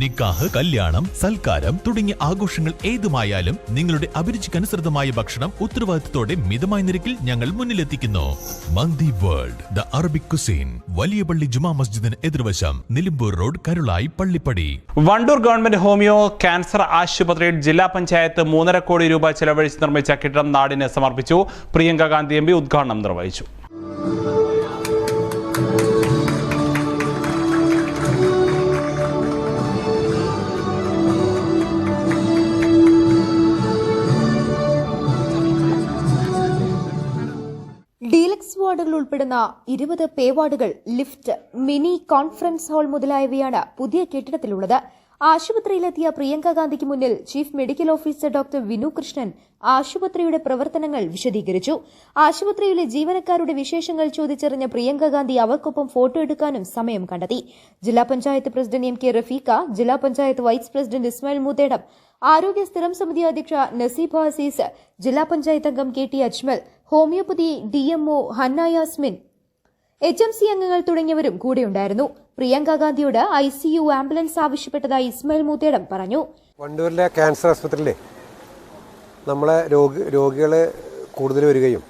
നിക്കാഹ് കല്യാണം സൽക്കാരം തുടങ്ങിയ ആഘോഷങ്ങൾ ഏതുമായാലും നിങ്ങളുടെ അഭിരുചിക്കനുസൃതമായ ഭക്ഷണം ഉത്തരവാദിത്തത്തോടെ മിതമായ നിരക്കിൽ ഞങ്ങൾ മുന്നിലെത്തിക്കുന്നു. Mandi world the Arabic cuisine വലിയ പള്ളി ജുമാ മസ്ജിദിന് എതിർവശം Nilambur road Karulai Pallippadi. Wandoor government homeo cancer ആശുപത്രിയിൽ ജില്ലാ പഞ്ചായത്ത് മൂന്നര കോടി രൂപ ചെലവഴിച്ച് നിർമ്മിച്ച കെട്ടിടം നാടിന് സമർപ്പിച്ചു. പ്രിയങ്ക ഗാന്ധി എം ഉദ്ഘാടനം നിർവഹിച്ചു. വാർഡുകൾ ഉൾപ്പെടുന്ന ഇരുപത് പേ വാർഡുകൾ ലിഫ്റ്റ് മിനി കോൺഫറൻസ് ഹാൾ മുതലായവയാണ് പുതിയ കെട്ടിടത്തിലുള്ളത്. ആശുപത്രിയിലെത്തിയ പ്രിയങ്ക ഗാന്ധിക്ക് മുന്നിൽ chief medical officer doctor Vinu Krishnan ആശുപത്രിയുടെ പ്രവർത്തനങ്ങൾ വിശദീകരിച്ചു. ആശുപത്രിയിലെ ജീവനക്കാരുടെ വിശേഷങ്ങൾ ചോദിച്ചറിഞ്ഞ പ്രിയങ്ക ഗാന്ധി അവർക്കൊപ്പം ഫോട്ടോ എടുക്കാനും സമയം കണ്ടെത്തി. ജില്ലാ panchayat president M K Rafeeqa ജില്ലാ പഞ്ചായത്ത് വൈസ് പ്രസിഡന്റ് ഇസ്മായിൽ മൂത്തേടം ആരോഗ്യ സ്ഥിരം സമിതി അധ്യക്ഷ നസീബ ഹസീസ് ജില്ലാ പഞ്ചായത്ത് അംഗം K T Ajmal homoeopathy D DMO Hanna Yasmin. H M C അംഗങ്ങൾ തുടങ്ങിയവരും കൂടെയുണ്ടായിരുന്നു. പ്രിയങ്ക ഗാന്ധിയോട് ഐ സി യു ആംബുലൻസ് ആവശ്യപ്പെട്ടതായി ഇസ്മായിൽ മൂത്തേടം പറഞ്ഞു. വണ്ടൂരിലെ ക്യാൻസർ ആസ്പത്രിയിലെ നമ്മളെ രോഗി രോഗികൾ കൂടുതൽ വരികയും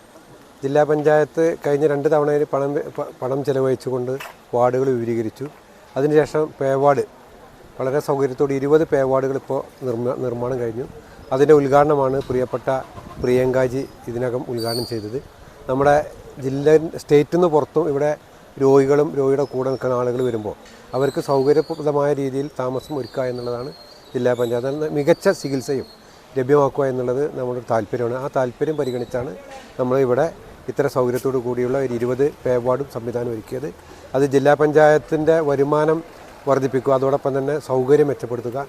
ജില്ലാ പഞ്ചായത്ത് കഴിഞ്ഞ രണ്ട് തവണ പണം പണം ചെലവഴിച്ചുകൊണ്ട് വാർഡുകൾ വിപുലീകരിച്ചു. അതിനുശേഷം പേവാർഡ് വളരെ സൗകര്യത്തോടെ ഇരുപത് പേവാർഡുകൾ ഇപ്പോൾ നിർമ്മ നിർമ്മാണം കഴിഞ്ഞു. അതിന്റെ ഉദ്ഘാടനമാണ് പ്രിയപ്പെട്ട പ്രിയങ്കാജി ഇതിനകം ഉദ്ഘാടനം ചെയ്തത്. നമ്മുടെ ജില്ല സ്റ്റേറ്റിൽ നിന്ന് പുറത്തും ഇവിടെ രോഗികളും രോഗിയുടെ കൂടെ നിൽക്കുന്ന ആളുകൾ വരുമ്പോൾ അവർക്ക് സൗകര്യപ്രദമായ രീതിയിൽ താമസം ഒരുക്കുക എന്നുള്ളതാണ് ജില്ലാ പഞ്ചായത്ത്. മികച്ച ചികിത്സയും ലഭ്യമാക്കുക എന്നുള്ളത് നമ്മുടെ താല്പര്യമാണ്. ആ താല്പര്യം പരിഗണിച്ചാണ് നമ്മൾ ഇവിടെ ഇത്ര സൗകര്യത്തോടു കൂടിയുള്ള ഒരു ഇരുപത് പേ വാർഡും സംവിധാനം ഒരുക്കിയത്. അത് ജില്ലാ പഞ്ചായത്തിന്റെ വരുമാനം വർദ്ധിപ്പിക്കുക. അതോടൊപ്പം തന്നെ സൗകര്യം മെച്ചപ്പെടുത്തുക.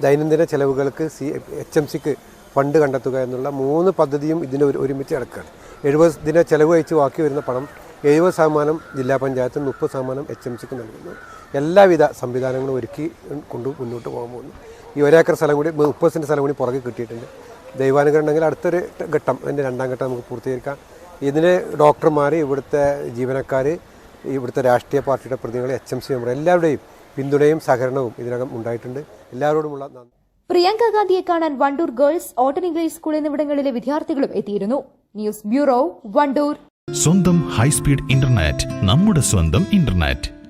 ദൈനംദിന ചെലവുകൾക്ക് സി എച്ച് എം സിക്ക് ഫണ്ട് കണ്ടെത്തുക എന്നുള്ള മൂന്ന് പദ്ധതിയും ഇതിന് ഒരു- ഒരുമിച്ച് അടക്കുകയാണ് എഴുപത് ദിന ചെലവ് അയച്ച് ബാക്കി വരുന്ന പണം എഴുപത് ശതമാനം ജില്ലാ പഞ്ചായത്തും മുപ്പത് ശതമാനം എച്ച് എം സിക്ക് നൽകുന്നു. എല്ലാവിധ സംവിധാനങ്ങളും ഒരുക്കി കൊണ്ട് മുന്നോട്ട് പോകാൻ പോകുന്നു. ഈ ഒരേക്കർ സ്ഥലം കൂടി മുപ്പത് സെന്റ് സ്ഥലം കൂടി പുറകെ കിട്ടിയിട്ടുണ്ട്. ദൈവാനുഗ്രഹം ഉണ്ടെങ്കിൽ അടുത്തൊരു ഘട്ടം അതിന്റെ രണ്ടാം ഘട്ടം നമുക്ക് പൂർത്തീകരിക്കാം. ഇതിന് ഡോക്ടർമാർ ഇവിടുത്തെ ജീവനക്കാർ ഇവിടുത്തെ രാഷ്ട്രീയ പാർട്ടിയുടെ പ്രതിനിധികൾ എച്ച് എം സി മെമ്പർ എല്ലാവരുടെയും പിന്തുണയും സഹകരണവും ഇതിനകം ഉണ്ടായിട്ടുണ്ട്. എല്ലാവരോടുമുള്ള നന്ദി. പ്രിയങ്ക ഗാന്ധിയെ കാണാൻ വണ്ടൂർ ഗേൾസ് ഓട്ടൻ ഇംഗ്ലീഷ് സ്കൂൾ എന്നിവിടങ്ങളിലെ വിദ്യാർത്ഥികളും എത്തിയിരുന്നു. News bureau Wandoor. സ്വന്തം ഹൈസ്പീഡ് ഇന്റർനെറ്റ് നമ്മുടെ സ്വന്തം ഇന്റർനെറ്റ്.